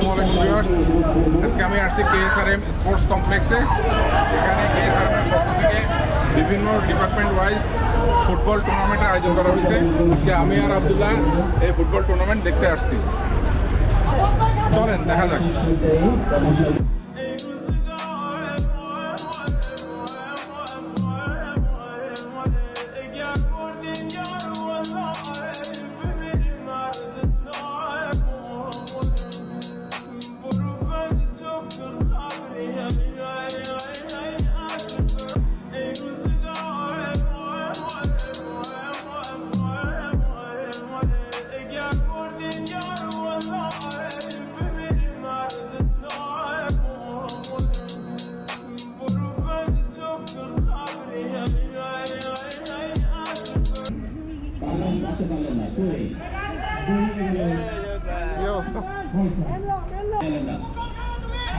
আসসালামু আজকে আমি আসছি কেএসআরএম স্পোর্টস কমপ্লেক্সে এখানে কেএসআরএম পক্ষ থেকে বিভিন্ন ডিপার্টমেন্ট ওয়াইজ ফুটবল টুর্নামেন্টের আয়োজন করা হয়েছে। আজকে আমি আর আবদুল্লাহ এই ফুটবল টুর্নামেন্ট দেখতে আসছি। চলেন, দেখা যাক।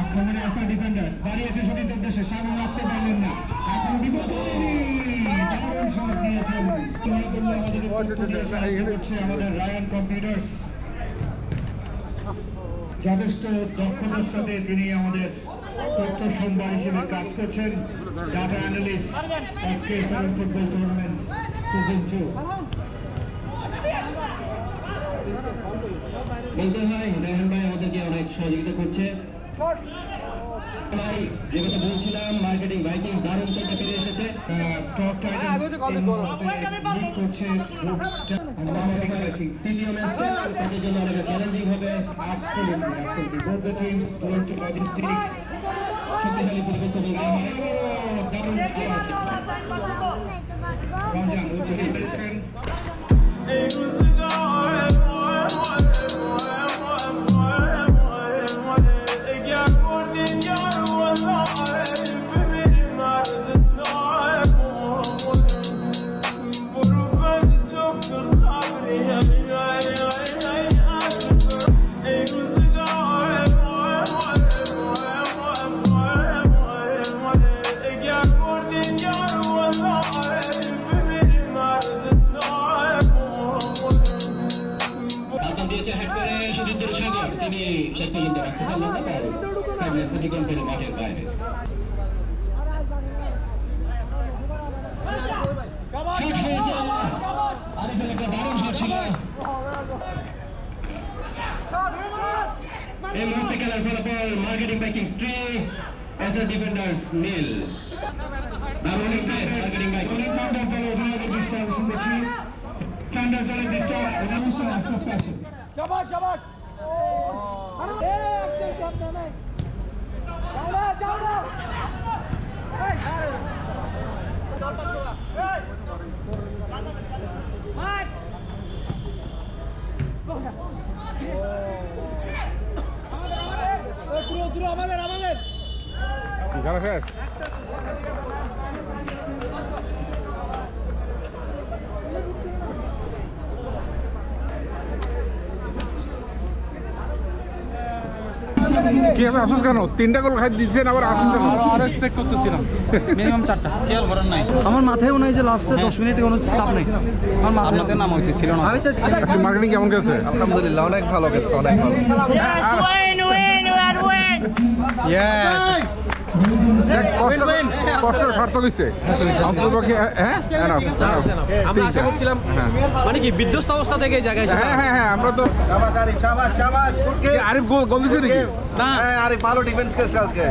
আক্রমণে আসা ডিফেন্ডার দাঁড়িয়েছে সতীর্থ উদ্দেশ্যে সামনে রাখতে পারলেন না এখন আমাদের রায়ান কম্পিউটার্স যথেষ্ট দক্ষতার সাথে তিনি আমাদের তথ্য সম্ভার হিসেবে কাজ করছেন ডাটা অ্যানালিস্ট ফুটবল টুর্নামেন্ট বলতে হয় রায়হান ভাই আমাদেরকে অনেক সহযোগিতা করছে? ভাই যে কথা বলছিলাম মার্কেটিং ভাইকিং দারুণ এসেছে। টপ টাইটেল করছে তৃতীয় ম্যাচ তাদের জন্য অনেক চ্যালেঞ্জিং হবে। Absolutely, absolutely. Both the এই মুহূর্তে খেলার ফলাফল marketing biking three S S defenders নীল অনেক মার্কেটিং বাইক অনেক পাউন্ডার দল অধিনায়কের দৃশ্য শুনতেছি স্ট্যান্ডার্ড দলের দৃশ্য অনুষ্ঠান আস্তে আস্তে আসে শাবাশ শাবাশ Mike! দ্রুত আমাদের আমাদের। খেলা শেষ? কি হবে আফসোস কেন? তিনটা গোল খাই দিচ্ছেন আবার আফসোস কেন? আরও এক্সপেক্ট করতেছিলাম। মিনিমাম চারটা। খেয়াল করেন নাই। আমার মাথায়ও নাই যে লাস্টে দশ মিনিটে কোনো চাপ নেই। আমার মাথায় আপনাদের নাম হচ্ছে ছিল না। আমি আজকে মার্কেটিং কেমন গেছে? আলহামদুলিল্লাহ অনেক ভালো গেছে অনেক ভালো। কষ্ট কষ্ট দিচ্ছে অন্ততপক্ষে হ্যাঁ. আমরা আশা করছিলাম হ্যাঁ। মানে কি বিধ্বস্ত অবস্থা থেকে জায়গায় হ্যাঁ হ্যাঁ হ্যাঁ আমরা তো আরিফ গোল গোল দিচ্ছে নাকি? না। হ্যাঁ আরিফ ভালো ডিফেন্স খেলছে আজকে।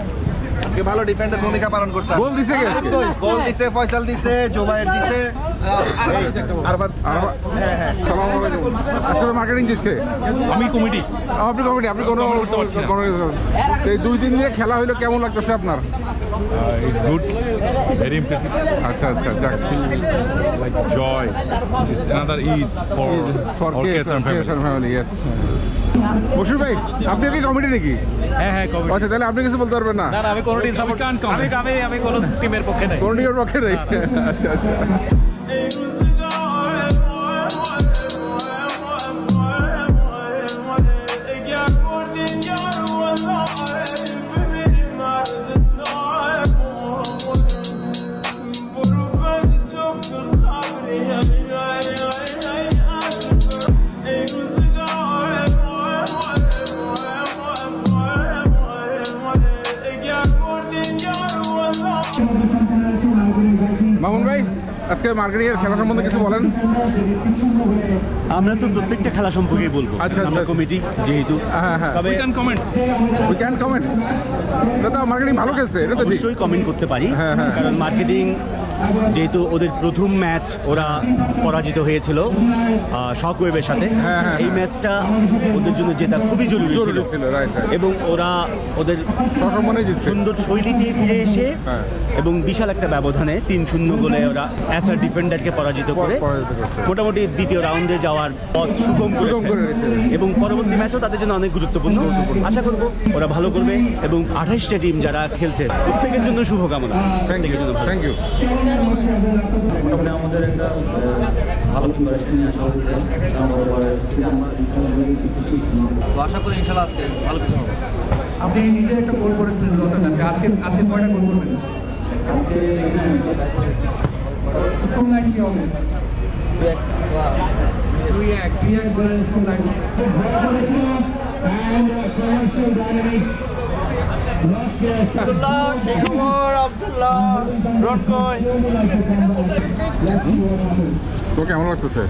আজকে ভালো ডিফেন্ডের ভূমিকা পালন করছে। গোল দিছে কে? গোল দিছে ফয়সাল দিছে জোবায়ের দিছে। হ্যাঁ হ্যাঁ। আসলে মার্কেটিং দিচ্ছে। আমি কমিটি আপনি কমিটি আপনি কোনো কোনো- এই দুই দিন নিয়ে খেলা হইল কেমন লাগতেছে আপনার? It's good, very impressive. আচ্ছা আচ্ছা যাক. It's another Eid for for KSM family. Family yes Basir ভাই আপনি কি কমিটি নাকি? হ্যাঁ হ্যাঁ কমিটি আচ্ছা তাহলে আপনি কিছু বলতে পারবেন না? না আমি কোনো টিম সাপোর্ট আমি আমি আমি কোনো টিমের পক্ষে নাই। কোনো টিমের পক্ষে নেই? আচ্ছা আচ্ছা। আজকে মার্কেটিং এর খেলা সম্বন্ধে কিছু বলেন? আমরা তো প্রত্যেকটা খেলা সম্পর্কেই বলব। আচ্ছা, আমরা আচ্ছা। কমিটি যেহেতু। হ্যাঁ হ্যাঁ। তবে কমেন্ট উই ক্যান কমেন্ট দাদা মার্কেটিং ভালো খেলছে এটা তো অবশ্যই কমেন্ট করতে পারি। হ্যাঁ, হ্যাঁ। কারণ মার্কেটিং যেহেতু ওদের প্রথম ম্যাচ ওরা পরাজিত হয়েছিল শক ওয়েবের সাথে। হ্যাঁ, হ্যাঁ, এই হ্যাঁ। ম্যাচটা ওদের জন্য জেতা খুবই জরুরি জরুরি ছিল. এবং ওরা ওদের সুন্দর শৈলী দিয়ে ফিরে এসে। এবং বিশাল একটা ব্যবধানে তিন শূন্য গোলে ওরা অ্যাসার ডিফেন্ডারকে পরাজিত করে মোটামুটি দ্বিতীয় রাউন্ডে যাওয়ার পথ সুগম করে রেখেছে। এবং পরবর্তী ম্যাচও তাদের জন্য অনেক গুরুত্বপূর্ণ। আশা করব ওরা ভালো করবে এবং আঠাশটা টিম যারা খেলছে প্রত্যেকের জন্য শুভকামনা। থ্যাংক প্রত্যেকের ইউ জন্য ভালো আশা করি ইনশাল্লাহ আজকে ভালো কিছু হবে। আপনি নিজে একটা গোল করেছিলেন গত ম্যাচে আজকে আজকে কয়টা গোল করবেন? স্কোর লাইন কি হবে? দুই এক দুই এক গোলের লাইন। তো কেমন লাগতেছে?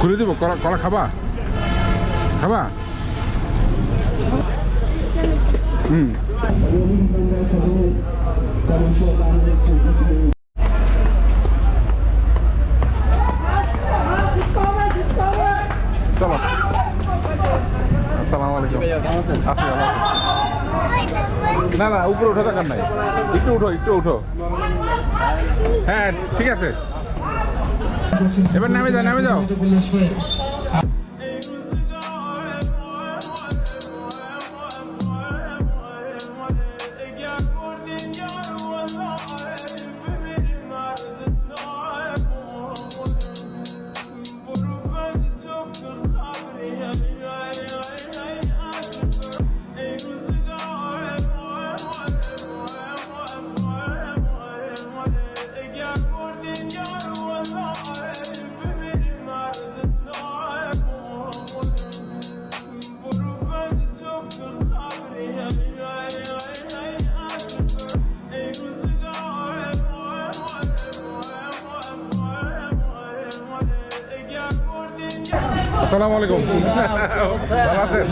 খুলে দিব কলা কলা খাবা? খাবা? হুম। চলো আসসালামু আলাইকুম আছি ভালো আছি। না না, উপরে উঠে থাকার নাই। একটু উঠো একটু উঠো। হ্যাঁ ঠিক আছে। এবার নামে যাও নামে যাও আসসালামু আলাইকুম। ভালো আছেন?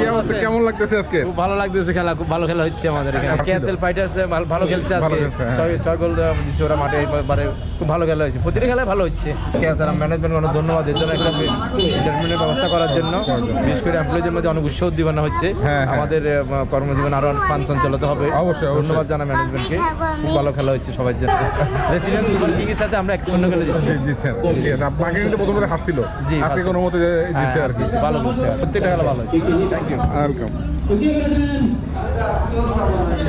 কি অবস্থা? কেমন লাগতেছে আজকে? খুব ভালো লাগতেছে খেলা খুব ভালো খেলা হচ্ছে আমাদের এখানে। কেএসএল ফাইটার্স ভালো খেলছে আজকে। হ্যাঁ। ছয় ছয় গোল দিচ্ছে ওরা মাঠে এবারে খুব ভালো খেলা হয়েছে। প্রতিটা খেলায় ভালো হচ্ছে। কেএসএল ম্যানেজমেন্ট অনেক ধন্যবাদ এর জন্য একটা ইন্টারমিনের ব্যবস্থা করার জন্য। বিশেষ করে এমপ্লয়ীদের মধ্যে অনেক উৎসাহ উদ্দীপনা হচ্ছে। হ্যাঁ, হ্যাঁ। আমাদের কর্মজীবন আরও পাঁচ চঞ্চলতা হবে। অবশ্যই। ধন্যবাদ জানা ম্যানেজমেন্টকে খুব ভালো খেলা হচ্ছে সবার জন্য। রেসিডেন্ট সুপার কিংয়ের সাথে আমরা এক শূন্য খেলে জিতছেন আপনাকে কিন্তু প্রথমে হারছিল। জি, হারছিল। কোনো মতে জিতছে আর কি। ভালো করছে প্রত্যেকটা খেলা ভালো থ্যাংক ইউ ওয়েলকাম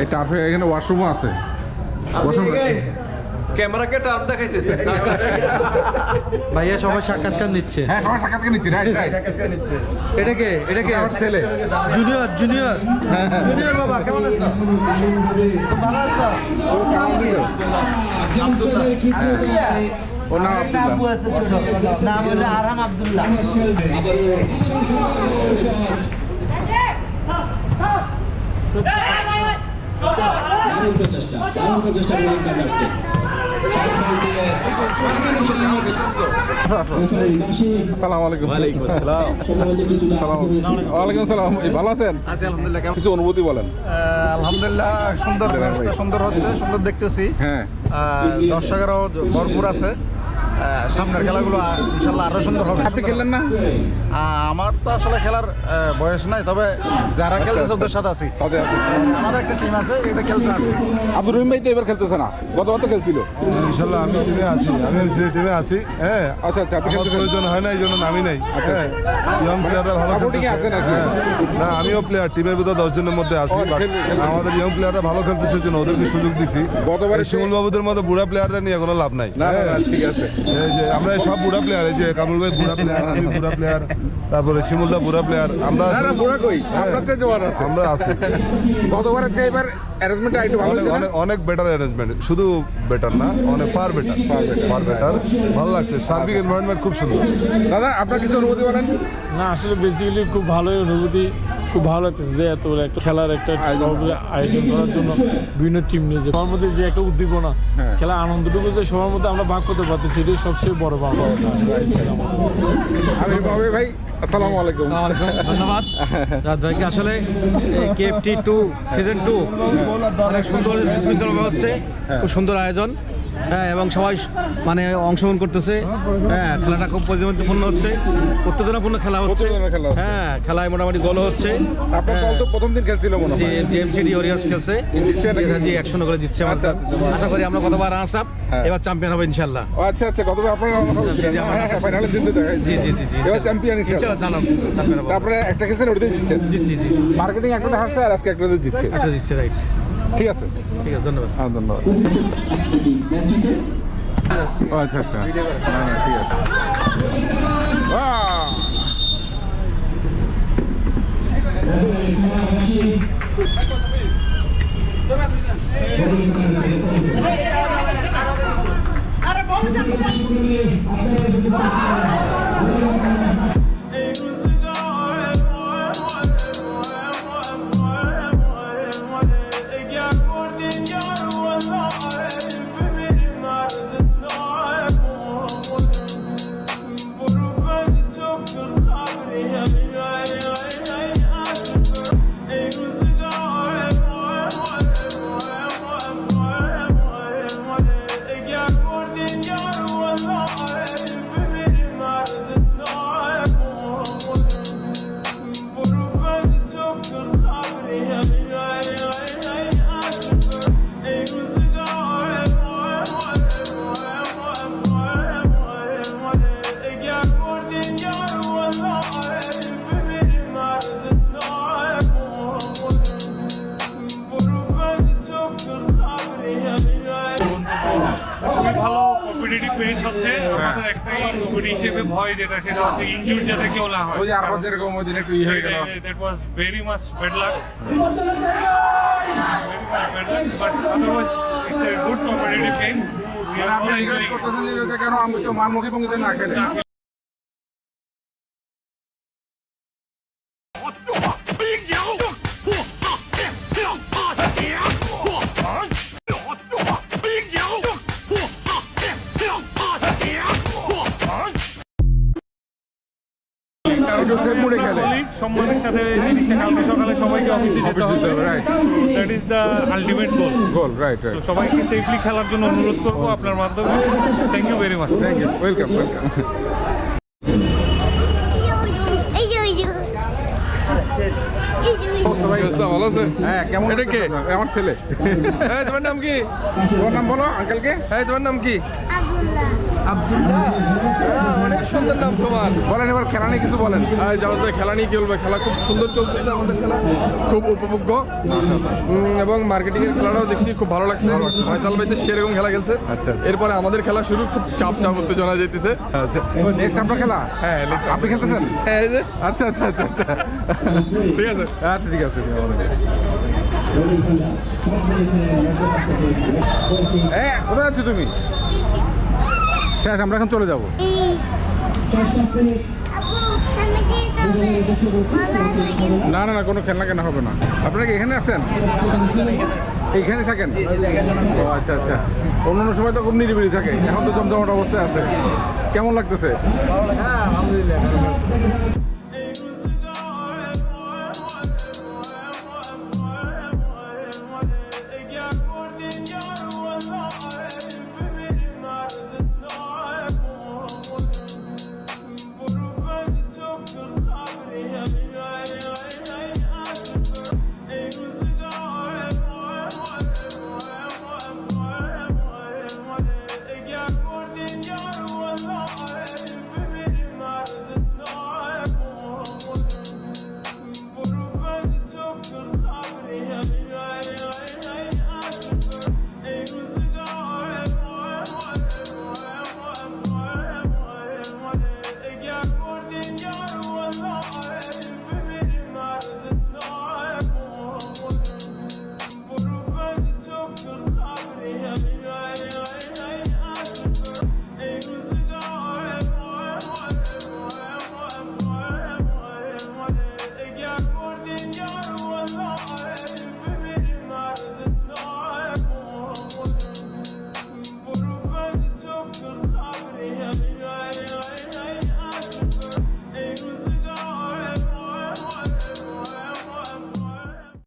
এই টার্ফে এখানে ওয়াশরুমও আছে। ওয়াশরুম ক্যামেরাকে দেখাইতেছে। ভাইয়া সবাই সাক্ষাৎকার নিচ্ছে। হ্যাঁ সবাই সাক্ষাৎকার নিচ্ছি রাইট রাইট এটা কে? এটা কে? আমার ছেলে। জুনিয়র জুনিয়র জুনিয়র বাবা কেমন আছো? ভালো আছো? ও নাম আব্দুল্লাহ আছে ছোট নাম হলো আরহাম আব্দুল্লাহ। ভালো আছেন? আলহামদুলিল্লাহ কিছু অনুভূতি বলেন। আলহামদুলিল্লাহ সুন্দর ম্যাচটা সুন্দর হচ্ছে সুন্দর দেখতেছি। হ্যাঁ। দর্শকেরও ভরপুর আছে। সামনের খেলাগুলো ইনশাল্লাহ আরও সুন্দর হবে। আপনি খেললেন না? আমার তো আসলে খেলার বয়স নাই তবে যারা খেলতেছে ওদের সাথে আছি। আমাদের একটা টিম আছে এটা খেলছে। আব্দুর রহিম ভাই তো এবার খেলতেছে না। গতবার তো খেলছিল। ইনশাল্লাহ আমি টিমে আছি আমি এমসিডি টিমে আছি হ্যাঁ। আচ্ছা আচ্ছা আপনি আমার খেলতেছেন প্রয়োজন হয় না এই জন্য নামি নাই আচ্ছা। হ্যাঁ। ইয়ং প্লেয়াররা ভালো খেলতেছে? হ্যাঁ। না আমিও প্লেয়ার টিমের ভিতরে দশ জনের মধ্যে আছি। আমাদের ইয়ং প্লেয়াররা ভালো খেলতেছে জন্য ওদেরকে সুযোগ দিছি। গতবারে শিমুল বাবুদের মতো বুড়া প্লেয়াররা নিয়ে কোনো লাভ নাই। না না না হ্যাঁ। ঠিক আছে। এই যে আমরা সব বুড়া প্লেয়ার এই যে কামরুল ভাই বুড়া প্লেয়ার আমি বুড়া প্লেয়ার তারপরে শিমুলদা বুড়া প্লেয়ার আমরা বুড়া কই? হ্যাঁ। আপনার চেয়ে জোয়ার আছে। আমরা আছি। গতবারের চেয়ে এবার অ্যারেঞ্জমেন্ট একটু ভালো অনেক অনেক অনেক বেটার অ্যারেঞ্জমেন্ট শুধু বেটার না অনেক ফার বেটার ফার বেটার ভালো লাগছে সার্বিক এনভায়রনমেন্ট খুব সুন্দর। দাদা আপনার কিছু অনুভূতি বলেন? না আসলে বেসিক্যালি খুব ভালোই অনুভূতি। খুব ভালো লাগতেছে যে এত একটা খেলার একটা আয়োজন করার জন্য বিভিন্ন টিম নিয়েছে সবার মধ্যে যে একটা উদ্দীপনা হ্যাঁ। খেলা আনন্দটুকু যে সবার মধ্যে আমরা ভাগ করতে পারতেছি এটাই সবচেয়ে বড় পাওয়া ভাই আসসালামু আলাইকুম। ধন্যবাদ। রাত ভাইকে আসলে কেএফটি টু সিজন টু অনেক সুন্দর সুশৃঙ্খলভাবে হচ্ছে খুব সুন্দর আয়োজন। হ্যাঁ এবং সবাই মানে অংশগ্রহণ করতেছে। হ্যাঁ খেলাটা খুব প্রতিবন্ধপূর্ণ হচ্ছে উত্তেজনাপূর্ণ খেলা হচ্ছে। হ্যাঁ খেলায় মোটামুটি গোল হচ্ছে। আপনার প্রথম দিন খেলছিল মনে হয়। জিএমসিডি ওরিয়ার্স খেলছে। জিতছে জি এক শূন্য করে জিতছে আচ্ছা, আমাদের। আচ্ছা। আশা করি আমরা কতবার রানার্স আপ হ্যাঁ। এবার চ্যাম্পিয়ন হবে ইনশাল্লাহ আচ্ছা আচ্ছা গতবার আপনারা জি, জি, ফাইনালে জিততে জি জি জি জি এবার চ্যাম্পিয়ন ইনশাল্লাহ জানাম চ্যাম্পিয়ন হবে তারপরে একটা খেলছেন ওটাতে জিতছেন জিতছি জি মার্কেটিং একটাতে হারছে আর আজকে একটাতে জিতছে। একটা জিতছে রাইট ঠিক আছে। ঠিক আছে ধন্যবাদ। হ্যাঁ ধন্যবাদ। আচ্ছা আচ্ছা। না ঠিক আছে। কমিটি হিসেবে ভয় যেটা সেটা হচ্ছে ইনজুর যাতে কেউ না হয়। ওই যে আরও যেরকম ওই দিন একটু ই হয়ে গেল। That was very much bad luck but otherwise it's a good competitive game আপনি এনকারেজ করতেছেন যে কেন আমি তো মানমুখী পঙ্গিতে না খেলে। সাথে জিনিসটা কালকে সকালে সবাইকে অফিসে যেতে হবে। right. That is the ultimate goal goal right right সবাইকে সেফলি খেলার জন্য অনুরোধ করব আপনার মাধ্যমে। Thank you very much thank you welcome welcome ভালো আছে? হ্যাঁ কেমন? এটা আমার ছেলে। তোমার নাম কি? তোমার নাম বলো আঙ্কেলকে এই তোমার নাম কি? আব্দুল্লাহ। অনেক সুন্দর নাম তোমার। বলেন এবার খেলা নিয়ে কিছু বলেন। আর যাওয়াতে খেলা নিয়ে কি বলবে? খেলা খুব সুন্দর চলতেছে আমাদের খেলা। খুব উপভোগ্য। এবং মার্কেটিং এর খেলাটাও দেখছি খুব ভালো লাগছে। ফয়সাল সেরকম খেলা খেলছে। আচ্ছা, আচ্ছা। এরপরে আমাদের খেলা শুরু খুব চাপ চাপ উত্তেজনা যেতেছে। আচ্ছা। নেক্সট আপনার খেলা? হ্যাঁ next আপনি খেলতেছেন? হ্যাঁ আচ্ছা আচ্ছা আচ্ছা আচ্ছা। ঠিক আছে। আচ্ছা ঠিক আছে কোথায় আছো তুমি? শেষ, আমরা এখন চলে যাব। না না না, কোনো খেলনা কেনা হবে না। আপনারা কি এখানে আছেন? এইখানে থাকেন? ও আচ্ছা আচ্ছা। অন্য অন্য সময় তো খুব নিরিবিলি থাকে। এখন তো জমজমাট অবস্থায় আছে। কেমন লাগতেছে?